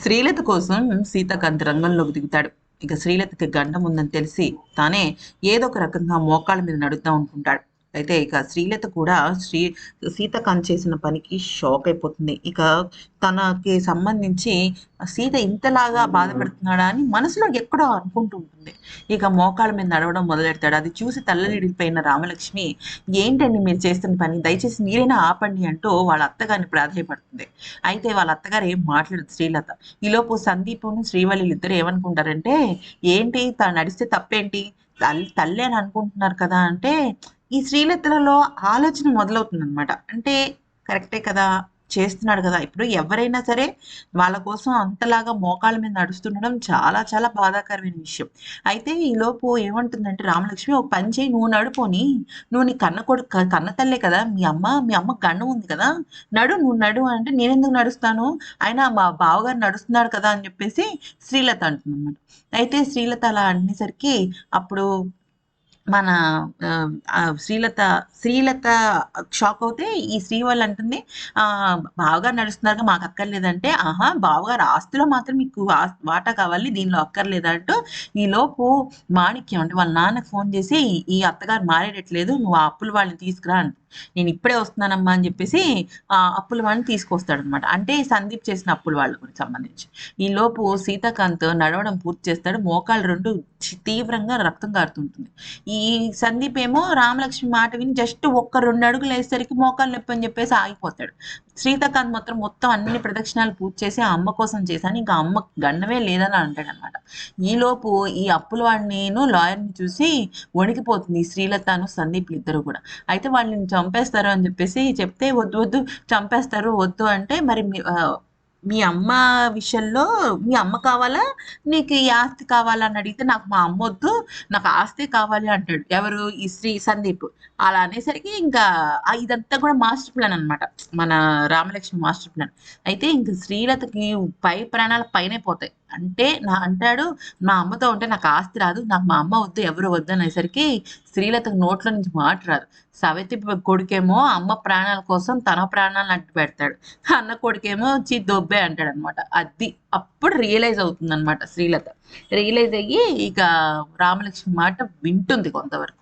శ్రీలత కోసం సీతాకాంత్ రంగంలోకి దిగుతాడు. ఇక శ్రీలతకి గండం ఉందని తెలిసి తానే ఏదో ఒక రకంగా మోకాళ్ళ మీద నడుద్దాం అనుకుంటాడు. అయితే ఇక శ్రీలత కూడా శ్రీ సీతాకాంత్ చేసిన పనికి షాక్ అయిపోతుంది. ఇక తనకి సంబంధించి సీత ఇంతలాగా బాధపడుతున్నాడా అని మనసులో ఎక్కడో అనుకుంటూ ఉంటుంది. ఇక మోకాళ్ళ మీద నడవడం మొదలెడతాడు. అది చూసి తల్లడిపోయిన రామలక్ష్మి ఏంటండి మీరు చేస్తున్న పని? దయచేసి మీరైనా ఆపండి అంటూ వాళ్ళ అత్తగారిని ప్రాధాయపడుతుంది. అయితే వాళ్ళ అత్తగారు ఏం మాట్లాడదు శ్రీలత. ఈలోపు సందీపును శ్రీవల్లి ఇద్దరు ఏమనుకుంటారంటే ఏంటి తను నడిస్తే తప్పేంటి? తల్లి తల్లి అని అనుకుంటున్నారు కదా అంటే ఈ శ్రీలతలలో ఆలోచన మొదలవుతుంది అనమాట అంటే కరెక్టే కదా చేస్తున్నాడు కదా. ఇప్పుడు ఎవరైనా సరే వాళ్ళ కోసం అంతలాగా మోకాళ్ళ మీద నడుస్తుండడం చాలా చాలా బాధాకరమైన విషయం. అయితే ఈ లోపు ఏమంటుందంటే రామలక్ష్మి ఒక పని చేయి నువ్వు నడుపోని. నువ్వు నీ కన్న కొడు కన్న తల్లే కదా. మీ అమ్మ మీ అమ్మ గండం ఉంది కదా. నడు నువ్వు నడు అంటే నేను ఎందుకు నడుస్తాను? ఆయన మా బావగారు నడుస్తున్నాడు కదా అని చెప్పేసి శ్రీలత అంటుందన్నమాట. అయితే శ్రీలత అలా అనేసరికి అప్పుడు మన శ్రీలత శ్రీలత షాక్ అవుతే ఈ శ్రీ వాళ్ళు అంటుంది ఆ బావగారు నడుస్తున్నారు మాకు అక్కర్లేదంటే ఆహా బావగారు ఆస్తిలో మాత్రం మీకు వాటా కావాలి దీనిలో అక్కర్లేదంటూ ఈలోపు ఈ లోపు మాణిక్యం అంటే వాళ్ళ నాన్నకు ఫోన్ చేసి "ఈ- అత్తగారు మారేటట్లేదు నువ్వు ఆ అప్పులు వాళ్ళని తీసుకురా అంట. నేను ఇప్పుడే వస్తున్నానమ్మా అని చెప్పేసి ఆ అప్పుల వాళ్ళని తీసుకొస్తాడు అనమాట అంటే సందీప్ చేసిన అప్పుల వాళ్ళ గురించి సంబంధించి. ఈ లోపు సీతాకాంత్ నడవడం పూర్తి చేస్తాడు. మోకాళ్ళు రెండు తీవ్రంగా రక్తం కారుతుంటుంది. ఈ సందీప్ ఏమో రామలక్ష్మి మాట విని జస్ట్ ఒక్క రెండు అడుగులు వేసేసరికి మోకాలు నొప్పి అని చెప్పేసి ఆగిపోతాడు. శ్రీతకాంత్ మాత్రం మొత్తం అన్ని ప్రదక్షిణాలు పూర్తి చేసి ఆ అమ్మ కోసం చేశాను. ఇంకా అమ్మ గన్నమే లేదని అంటాడనమాట ఈలోపు ఈ అప్పుల వాడిని లాయర్ని చూసి వణికిపోతుంది శ్రీలతను సందీప్లు ఇద్దరు కూడా. అయితే వాళ్ళని చంపేస్తారు అని చెప్పేసి చెప్తే వద్దు వద్దు చంపేస్తారు వద్దు అంటే మరి మీ- మీ అమ్మ విషయంలో మీ అమ్మ కావాలా? నీకు ఈ ఆస్తి కావాలా అని అడిగితే నాకు మా అమ్మ వద్దు నాకు ఆస్తి కావాలి అంటాడు. ఎవరు? ఈ శ్రీ సందీప్. అలా అనేసరికి ఇంకా ఇదంతా కూడా మాస్టర్ ప్లాన్ అనమాట మన రామలక్ష్మి మాస్టర్ ప్లాన్. అయితే ఇంక శ్రీలతకి పై ప్రాణాల పైనే పోతాయి. అంటే నా అంటాడు మా అమ్మతో ఉంటే నాకు ఆస్తి రాదు నాకు మా అమ్మ వద్దు ఎవరు వద్దు అనేసరికి శ్రీలతకు నోట్లో నుంచి మాట రాదు. సవితి కొడుకేమో అమ్మ ప్రాణాల కోసం తన ప్రాణాలను అడ్డు పెడతాడు. అన్న కొడుకేమో చీ దొబ్బే అంటాడు అనమాట అది అప్పుడు రియలైజ్ అవుతుంది అనమాట శ్రీలత రియలైజ్ అయ్యి ఇక రామలక్ష్మి మాట వింటుంది కొంతవరకు.